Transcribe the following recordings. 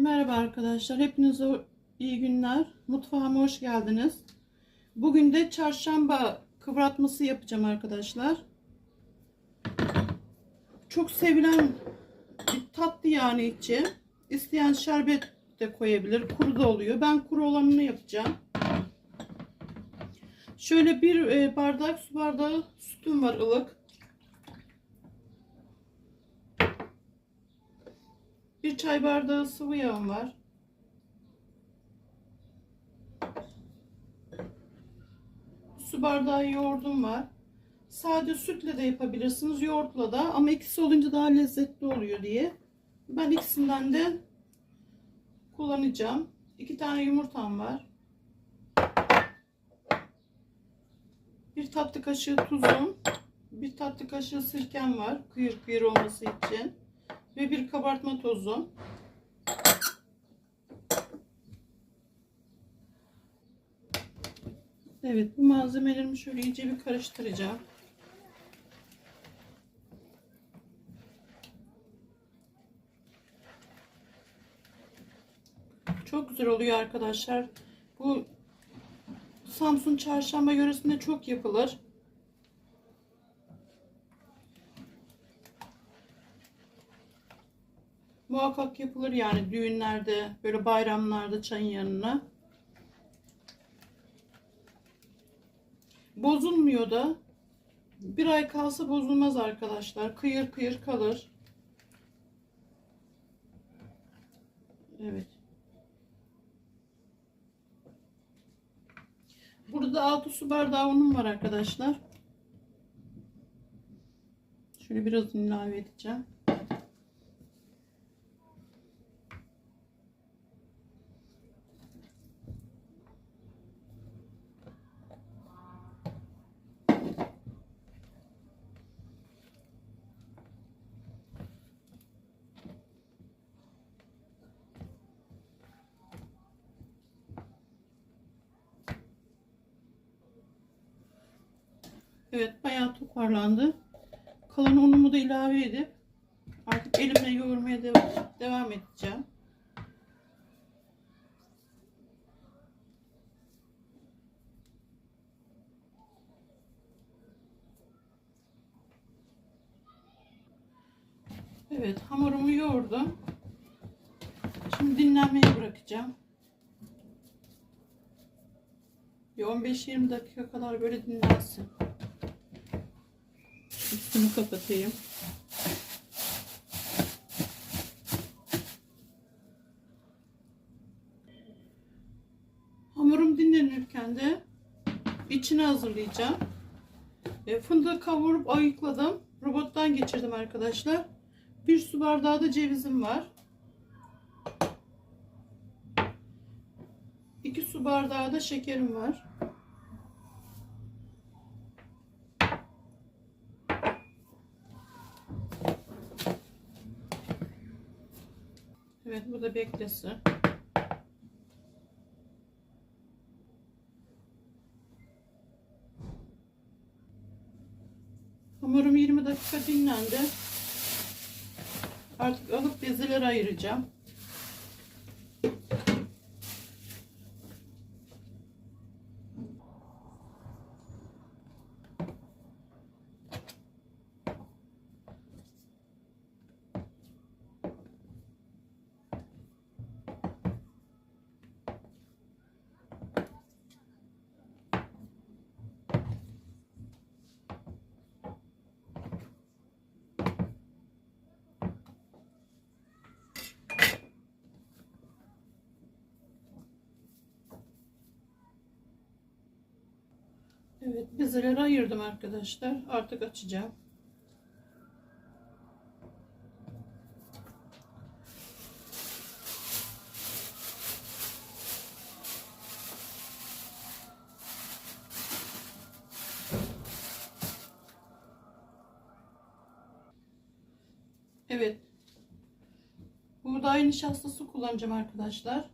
Merhaba arkadaşlar. Hepinize iyi günler. Mutfağıma hoş geldiniz. Bugün de çarşamba kıvratması yapacağım arkadaşlar. Çok sevilen bir tatlı yani içi. İsteyen şerbet de koyabilir. Kuru da oluyor. Ben kuru olanını yapacağım. Şöyle bir e, bardak su bardağı sütüm var ılık. Bir çay bardağı sıvı yağım var. Su bardağı yoğurdum var. Sade sütle de yapabilirsiniz, yoğurtla da ama ikisi olunca daha lezzetli oluyor diye. Ben ikisinden de kullanacağım. İki tane yumurtam var. Bir tatlı kaşığı tuzum, bir tatlı kaşığı sirkem var. Kıyır kıyır olması için ve bir kabartma tozu. Evet bu malzemelerimi şöyle iyice bir karıştıracağım. Çok güzel oluyor arkadaşlar. Bu Samsun çarşamba yöresinde çok yapılır. Muhakkak yapılır yani düğünlerde, böyle bayramlarda çayın yanına. Bozulmuyor da. Bir ay kalsa bozulmaz arkadaşlar. Kıyır kıyır kalır. Evet. Burada da 6 su bardağı unum var arkadaşlar. Şöyle biraz ilave edeceğim. Evet bayağı toparlandı. Kalan unumu da ilave edip artık elimle yoğurmaya dev devam edeceğim. Evet hamurumu yoğurdum. Şimdi dinlenmeye bırakacağım. Bir 15-20 dakika kadar böyle dinlensin. Üstünü kapatayım. Hamurum dinlenirken de içini hazırlayacağım. E, fındığı kavurup ayıkladım. Robottan geçirdim arkadaşlar. Bir su bardağı da cevizim var. 2 su bardağı da şekerim var. Evet bu beklesin. Hamurum 20 dakika dinlendi. Artık alıp bezeleri ayıracağım. Evet bezeleri ayırdım arkadaşlar. Artık açacağım. Evet. Buğday nişastası kullanacağım arkadaşlar.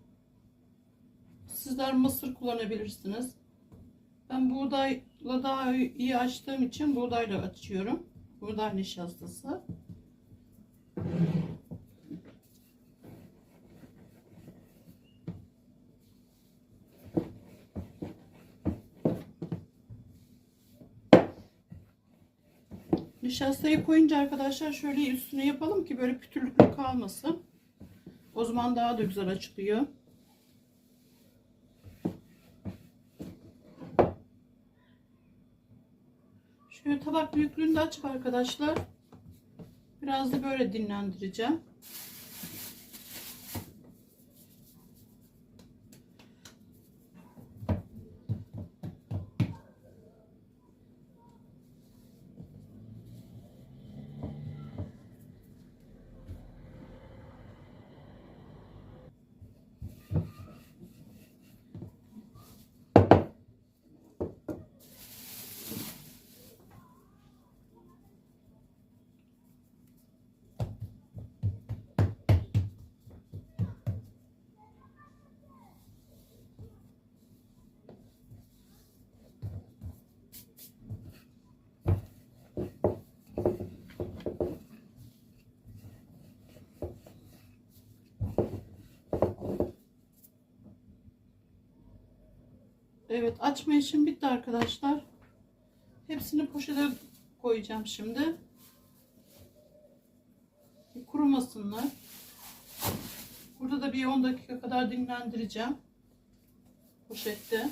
Sizler mısır kullanabilirsiniz. Ben buğdayla daha iyi açtığım için buğdayla açıyorum. Buğday nişastası. Nişastayı koyunca arkadaşlar şöyle üstüne yapalım ki böyle pütürlüklü kalmasın. O zaman daha da güzel açılıyor. Şöyle tabak büyüklüğünde açıp arkadaşlar biraz da böyle dinlendireceğim. Evet açma işim bitti arkadaşlar. Hepsini poşete koyacağım şimdi. Kurumasınlar. Burada da bir 10 dakika kadar dinlendireceğim. Poşette.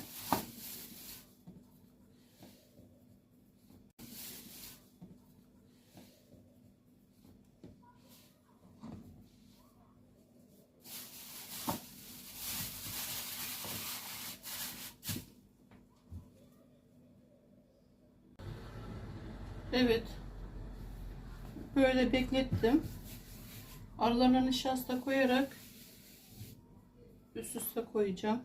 Evet. Böyle beklettim. Aralarına nişasta koyarak üst üste koyacağım.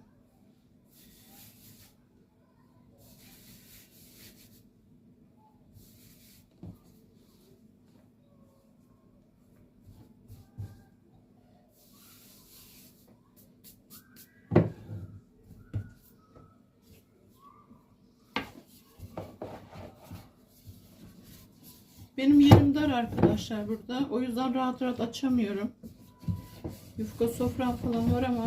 Benim yerim dar arkadaşlar burada. O yüzden rahat rahat açamıyorum. Yufka sofram falan var ama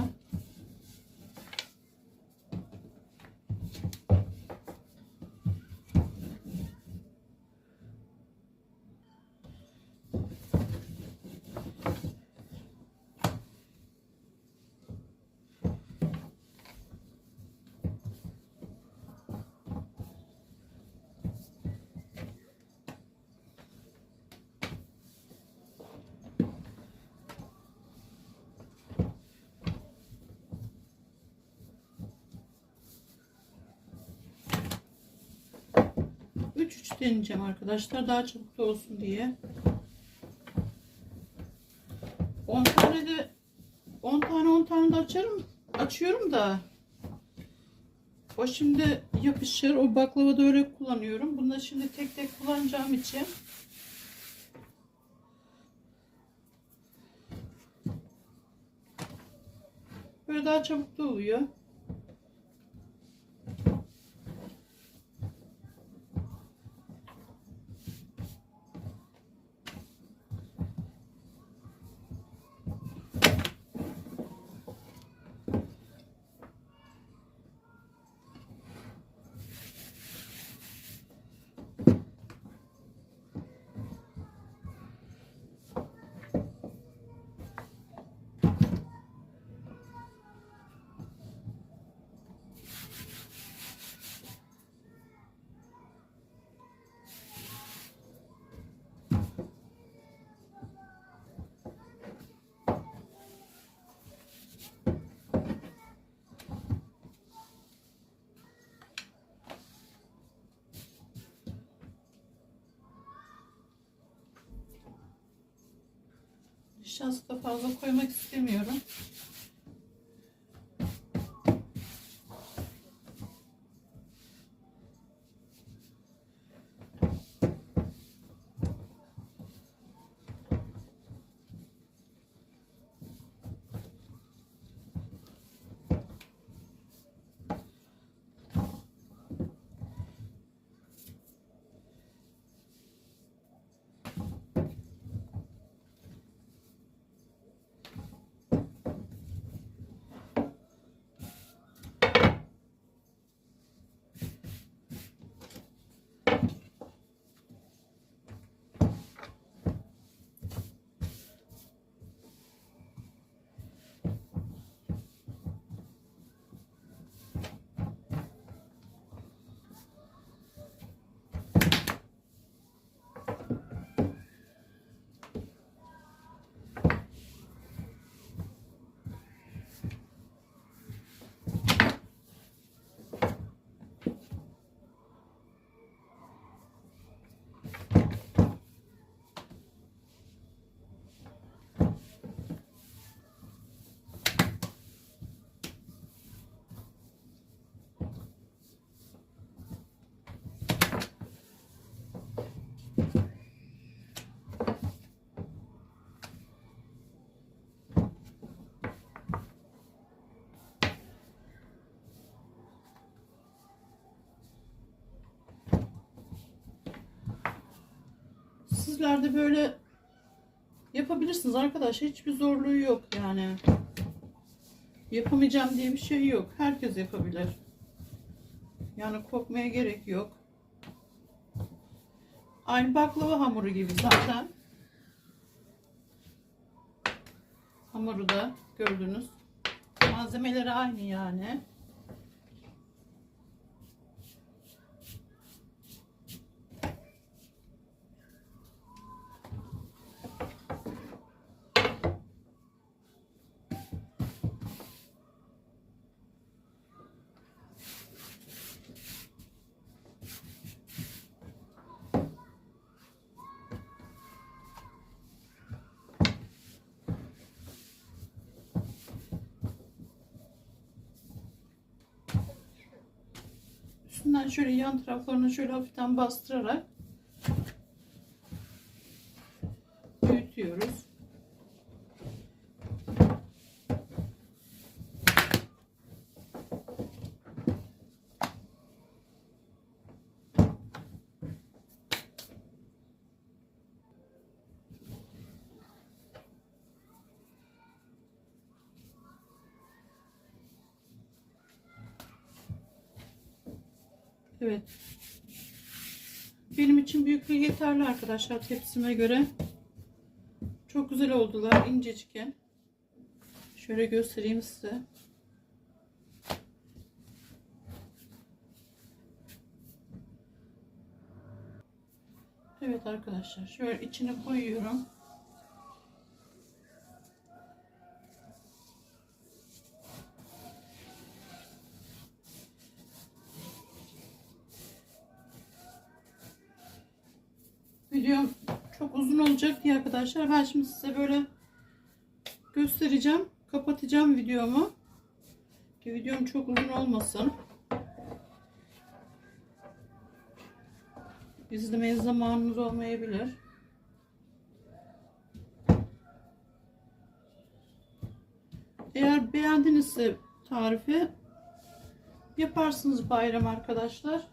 deneyeceğim arkadaşlar. Daha çabuk da olsun diye. 10 tane de 10 tane 10 tane de açarım. Açıyorum da o şimdi yapışır. O baklavada öyle kullanıyorum. Bunu da şimdi tek tek kullanacağım için böyle daha çabuk da oluyor. Nişasta fazla koymak istemiyorum. Sizler böyle yapabilirsiniz arkadaşlar. Hiçbir zorluğu yok yani. Yapamayacağım diye bir şey yok. Herkes yapabilir. Yani korkmaya gerek yok. Aynı baklava hamuru gibi zaten. Hamuru da gördünüz. Malzemeleri aynı yani. Şöyle yan taraflarını şöyle hafiften bastırarak Evet. Benim için büyüklüğü yeterli arkadaşlar tepsime göre. Çok güzel oldular incecikken. Şöyle göstereyim size. Evet arkadaşlar şöyle içine koyuyorum. Videom çok uzun olacak diye arkadaşlar ben şimdi size böyle göstereceğim. Kapatacağım videomu. Ki videom çok uzun olmasın. İzlemeye zamanınız olmayabilir. Eğer beğendinizse tarifi yaparsınız bayram arkadaşlar.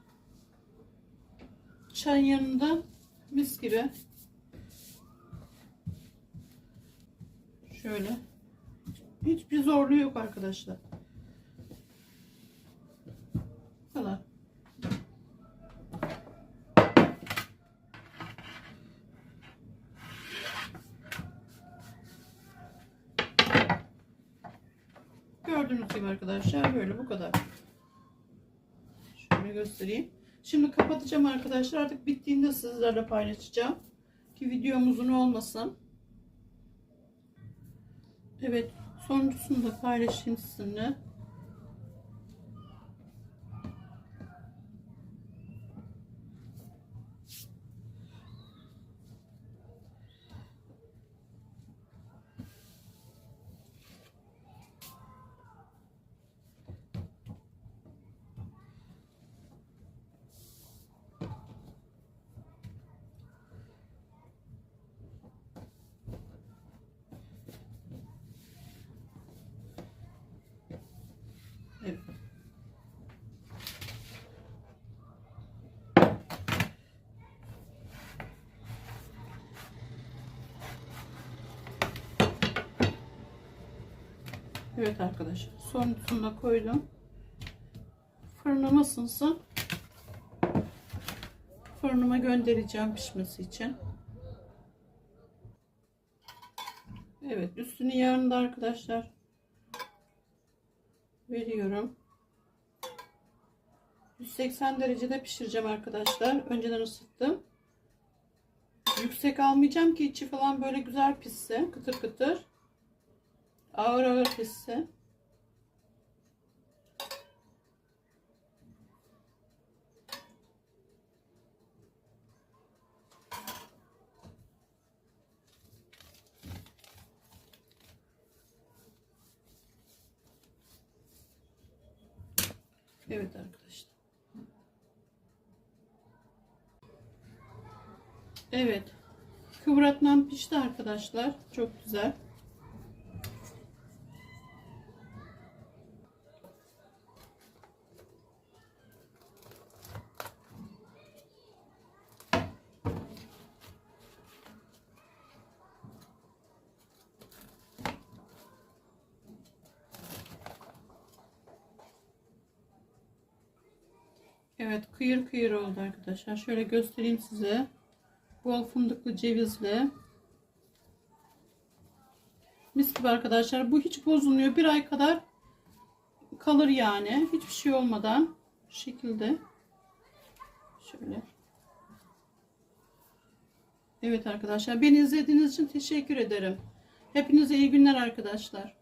Çayın yanında mis gibi. Şöyle. Hiçbir zorluğu yok arkadaşlar. Bu kadar. Gördüğünüz gibi arkadaşlar böyle bu kadar. Şöyle göstereyim. Şimdi kapatacağım arkadaşlar. Artık bittiğinde sizlerle paylaşacağım. Ki videom uzun olmasın. Evet. Sonuncusunu da paylaşayım sizinle. Evet. Evet arkadaşlar. Sonuncusunu da koydum. Fırınıma ısınsın. Fırınıma göndereceğim pişmesi için. Evet üstünü yarın arkadaşlar veriyorum. 180 derecede pişireceğim arkadaşlar. Önceden ısıttım. Yüksek almayacağım ki içi falan böyle güzel pişsin. Kıtır kıtır. Ağır ağır pişsin. Evet arkadaşlar. Evet. Kıvratmam pişti arkadaşlar. Çok güzel. Evet kıyır kıyır oldu arkadaşlar. Şöyle göstereyim size. Bol fındıklı cevizli. Mis gibi arkadaşlar. Bu hiç bozulmuyor. Bir ay kadar kalır yani. Hiçbir şey olmadan. Bu şekilde. Şöyle. Evet arkadaşlar. Beni izlediğiniz için teşekkür ederim. Hepinize iyi günler arkadaşlar.